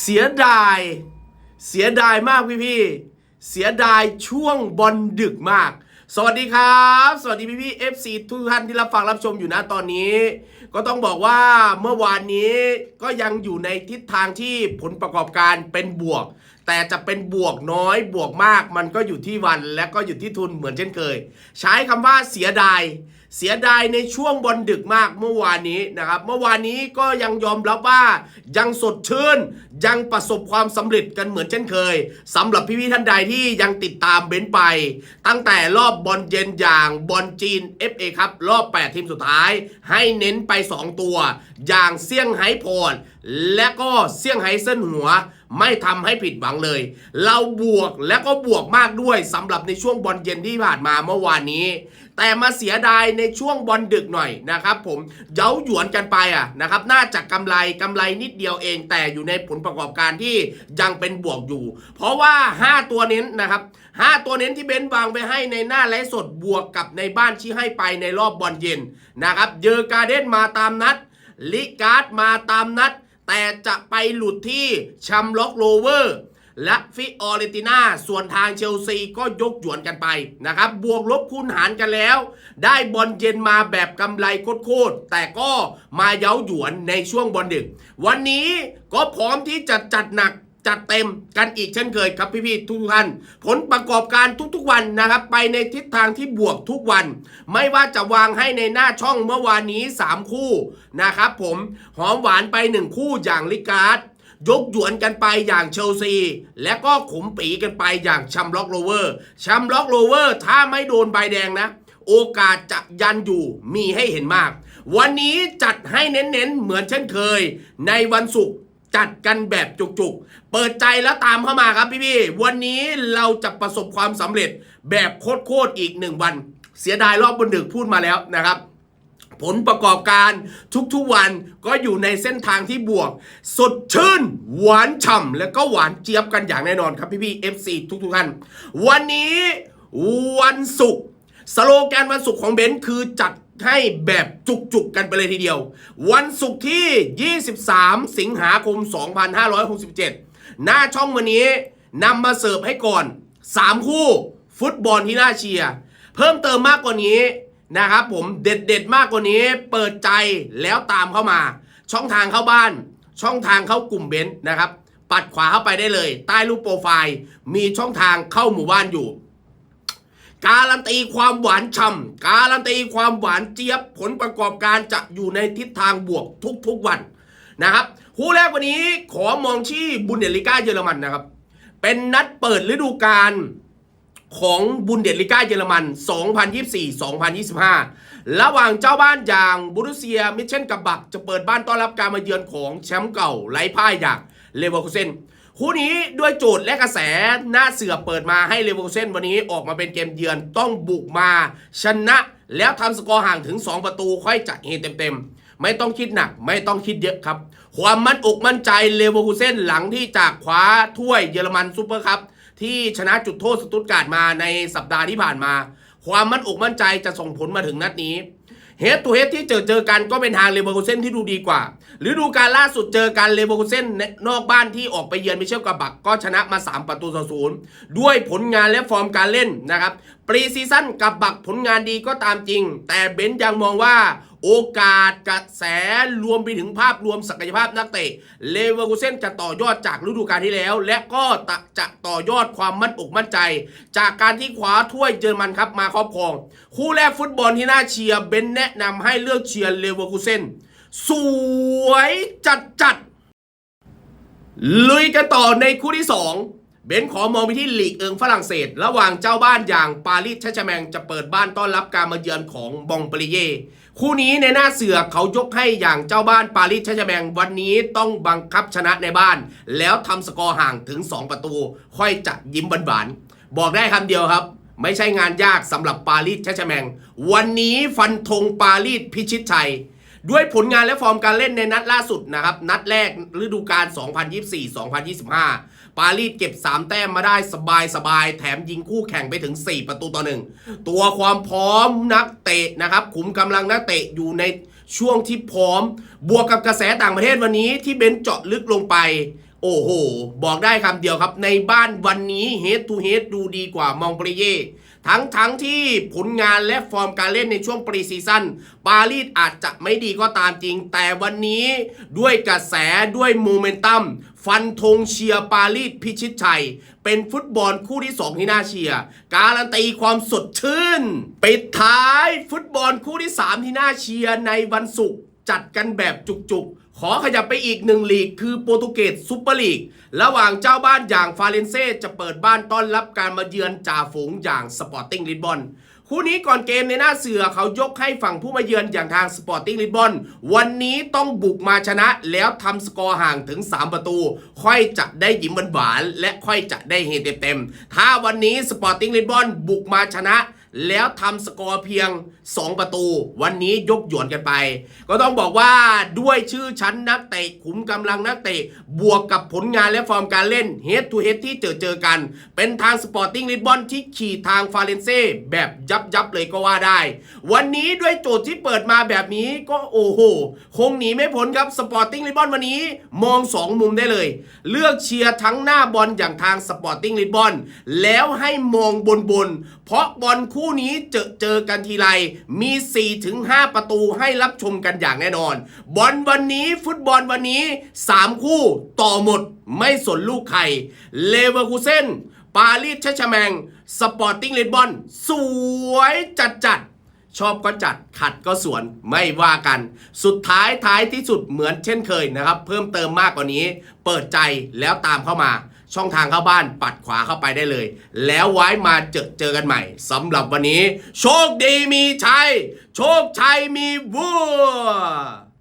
เสียดาย เสียดายมากพี่พี่เสียดายช่วงบอลดึกมาก สวัสดีครับ สวัสดีพี่พี่ FC ทุกท่านที่รับฟังรับชมอยู่นะตอนนี้ ก็ต้องบอกว่าเมื่อวานนี้ก็ยังอยู่ในทิศทางที่ผลประกอบการเป็นบวก แต่จะเป็นบวกน้อยบวกมาก มันก็อยู่ที่วันและก็อยู่ที่ทุนเหมือนเช่นเคย ใช้คำว่าเสียดาย เสียดายในช่วงบอลดึกมากเมื่อวานนี้นะครับ เมื่อวานนี้ก็ยังยอมรับว่ายังสดชื่น ยังประสบความสำเร็จกันเหมือนเช่นเคยสำหรับพี่ๆท่านใดที่ยังติดตามเบนไป ตั้งแต่รอบบอลเย็นอย่างบอลจีน FA ครับ รอบ 8 ทีมสุดท้าย ให้เน้นไป 2 ตัว อย่างเซี่ยงไฮ้พอร์ตและก็เซี่ยงไฮ้เส้นหัวไม่ทำให้ผิดหวังเลย เราบวกและก็บวกมากด้วยสำหรับในช่วงบอลเย็นที่ผ่านมาเมื่อวานนี้ แต่มาเสียดายในช่วงบอลดึกหน่อยนะครับผมเย้าหยวนกันไปอะนะครับน่าจะกำไรกำไรนิดเดียวเองแต่อยู่ในผลประกอบการที่ยังเป็นบวกอยู่ เพราะว่า 5 ตัวเน้นนะครับ 5 ตัวเน้นที่เบนซ์วางไปให้ในหน้าไลฟ์สดบวกกับในบ้านที่ให้ไปในรอบบอลเย็นนะครับเยอการ์เดนมาตามนัด ลิการ์ดมาตามนัด แต่จะไปหลุดที่ชัมล็อกโลเวอร์ และฟิออเรติน่าส่วนทางเชลซีก็ยกหยวนกันไปนะครับ บวกลบคูณหารกันแล้ว ได้บอลเย็นมาแบบกำไรโคตรๆแต่ก็มาเย้าหยวนในช่วงบอลดึก วันนี้ก็พร้อมที่จะจัดหนักจัดเต็มกันอีกเช่นเคยครับพี่ๆทุกท่าน ผลประกอบการทุกๆวันนะครับ ไปในทิศทางที่บวกทุกวัน ไม่ว่าจะวางให้ในหน้าช่องเมื่อวานนี้ 3 คู่นะครับผมหอมหวานไป 1 คู่อย่างลิการ์ด ยกหยวนกันไปอย่างเชลซี และก็ขุมปีกันไปอย่างชัมล็อกโรเวอร์ชัมล็อกโรเวอร์ถ้าไม่โดนใบแดงนะ โอกาสจะยันอยู่มีให้เห็นมาก วันนี้จัดให้เน้นๆ เหมือนเช่นเคย ในวันศุกร์จัดกันแบบจุกๆ เปิดใจแล้วตามเข้ามาครับพี่ๆ วันนี้เราจะประสบความสำเร็จแบบโคตรๆอีกหนึ่งวัน เสียดายรอบบนดึกพูดมาแล้วนะครับ ผลประกอบการทุกๆวันก็อยู่ในเส้นทางที่บวก สดชื่น หวานฉ่ำและก็หวานเจี๊ยบกันอย่างแน่นอนครับพี่ๆ FC ทุกๆท่าน วันนี้วันศุกร์สโลแกนวันศุกร์ของเบนซ์คือจัดให้แบบจุกๆ กันไปเลยทีเดียว วันศุกร์ที่ 23 สิงหาคม 2567 หน้าช่องวันนี้นำมาเสิร์ฟให้ก่อน 3 คู่ ฟุตบอลที่น่าเชียร์ เพิ่มเติมมากกว่านี้ นะครับผมเด็ดเด็ดมากกว่านี้เปิดใจแล้วตามเข้ามา ช่องทางเข้าบ้าน ช่องทางเข้ากลุ่มเบนซ์นะครับ ปัดขวาเข้าไปได้เลย ใต้รูปโปรไฟล์ มีช่องทางเข้าหมู่บ้านอยู่ การันตีความหวานฉ่ำการันตีความหวานเจี๊ยบผลประกอบการจะอยู่ในทิศทางบวกทุกๆวันนะครับคู่แรกวันนี้ขอมองที่บุนเดลิก้าเยอรมันนะครับ เป็นนัดเปิดฤดูกาล ของบุนเดสลิก้าเยอรมัน 2024-2025 ระหว่างเจ้าบ้านอย่างบุรุเซียมิเชนกับบัก จะเปิดบ้านต้อนรับการมาเยือนของแชมป์เก่าไร้พ่ายอย่างเลเวอร์คูเซนคู่นี้ด้วยโจทย์และกระแสหน้าเสือเปิดมาให้เลเวอร์คูเซนวันนี้ออกมาเป็นเกมเยือนต้องบุกมาชนะแล้วทำสกอร์ห่างถึง 2 ประตูค่อยจะเฮเต็มๆ ไม่ต้องคิดหนักไม่ต้องคิดเยอะครับ ความมั่นอกมั่นใจเลเวอร์คูเซนหลังที่จากคว้าถ้วยเยอรมันซูเปอร์คัพ ที่ชนะจุดโทษสตุตการ์ดมาในสัปดาห์ที่ผ่านมา ความมั่นอกมั่นใจจะส่งผลมาถึงนัดนี้เฮดตัวเฮดที่เจอเจอกันก็เป็นทางเลเวอร์คูเซนที่ดูดีกว่าหรือดูการล่าสุดเจอกันเลเวอร์คูเซนนอกบ้านที่ออกไปเยือนมิเชลกับบักก็ชนะมา 3 ประตูต่อศูนย์ด้วยผลงานและฟอร์มการเล่นนะครับ ปรีซีซั่นกับบักผลงานดีก็ตามจริง แต่เบนซ์ยังมองว่าโอกาสกระแสรวมไปถึงภาพรวมศักยภาพนักเตะเลเวอร์คูเซนจะต่อยอดจากฤดูกาลที่แล้ว และก็จะต่อยอดความมั่นอกมั่นใจ จากการที่คว้าถ้วยเยอรมันครับมาครอบครอง คู่แรกฟุตบอลที่น่าเชียร์เบนแนะนำให้เลือกเชียร์เลเวอร์คูเซนสวยจัดจัดลุยกันต่อในคู่ที่ 2 เบนขอมองไปที่ลีกเอิงฝรั่งเศส ระหว่างเจ้าบ้านอย่างปารีสแชชแมงจะเปิดบ้านต้อนรับการมาเยือนของบองเปรีเย คู่นี้ในหน้าเสือเขายกให้อย่างเจ้าบ้านปารีสแชชแมงวันนี้ต้องบังคับชนะในบ้าน แล้วทำสกอร์ห่างถึง 2 ประตู ค่อยจะยิ้มหวานๆบอกได้คำเดียวครับ ไม่ใช่งานยากสำหรับปารีสแชชแมงวันนี้ฟันธงปารีสพิชิตชัย ด้วยผลงานและฟอร์มการเล่นในนัดล่าสุดนะครับ นัดแรกฤดูกาล 2024-2025 ปารีสเก็บ 3 แต้มมาได้สบายสบายๆแถมยิงคู่แข่งไปถึง 4 ประตูต่อหนึ่งตัวความพร้อมนักเตะนะครับขุมกำลังนักเตะอยู่ในช่วงที่พร้อม บวกกับกระแสต่างประเทศวันนี้ที่เบนเจาะลึกลงไป โอ้โห บอกได้คำเดียวครับ ในบ้านวันนี้เฮดทูเฮดดูดีกว่ามองปรเย่ ทั้งทั้งที่ผลงานและฟอร์มการเล่นในช่วงปรีซีซั่นปารีสอาจจะไม่ดีก็ตามจริง แต่วันนี้ด้วยกระแสด้วยโมเมนตัมฟันธงเชียร์ปารีสพิชิตชัย เป็นฟุตบอลคู่ที่ 2 ที่น่าเชียร์ การันตีความสดชื่น ปิดท้ายฟุตบอลคู่ที่ 3 ที่น่าเชียร์ในวันศุกร์ จัดกันแบบจุกๆ ขอขยับไปอีกหนึ่งลีก คือโปรตุเกสซุปเปอร์ลีก ระหว่างเจ้าบ้านอย่างฟาเรนเซ่จะเปิดบ้านต้อนรับการมาเยือนจ่าฝูงอย่างสปอร์ติ้งลิสบอนคู่นี้ก่อนเกมในหน้าเสือเขายกให้ฝั่งผู้มาเยือนอย่างทางสปอร์ติ้งลิสบอนวันนี้ต้องบุกมาชนะแล้วทำสกอร์ห่างถึง 3 ประตู ค่อยจะได้ยิ้มหวานและค่อยจะได้เฮเต็มๆถ้าวันนี้สปอร์ติ้งลิสบอนบุกมาชนะ แล้วทำสกอร์เพียง 2 ประตู วันนี้ยกหยวนกันไป ก็ต้องบอกว่าด้วยชื่อชั้นนักเตะขุมกำลังนักเตะ บวกกับผลงานและฟอร์มการเล่นเฮดทูเฮดที่เจอเจอกัน เป็นทางสปอร์ติ้งลิสบอนที่ขี่ทางฟาเรนเซ่แบบยับยับเลยก็ว่าได้ วันนี้ด้วยโจทย์ที่เปิดมาแบบนี้ก็โอ้โห คงหนีไม่พ้นครับสปอร์ติ้งลิสบอนวันนี้มอง 2 มุมได้เลย เลือกเชียร์ทั้งหน้าบอลอย่างทางสปอร์ติ้งลิสบอนแล้วให้มองบนบนเพราะบอลคู่นี้เจอเจอกันทีไรมี 4-5 ประตูให้รับชมกันอย่างแน่นอน บอลวันนี้ฟุตบอลวันนี้ 3 คู่ต่อหมดไม่สนลูกใครเลเวอร์คูเซนปารีสเชชแมง สปอร์ติ้งลิบอนสวยจัดจัดๆชอบก็จัดขัดก็สวนไม่ว่ากัน สุดท้ายท้ายที่สุดเหมือนเช่นเคยนะครับ เพิ่มเติมมากกว่านี้ เปิดใจแล้วตามเข้ามา ช่องทางเข้าบ้านปัดขวาเข้าไปได้เลย แล้วไว้มาเจอเจอกันใหม่สำหรับวันนี้ โชคดีมีชัย โชคชัยมีบัว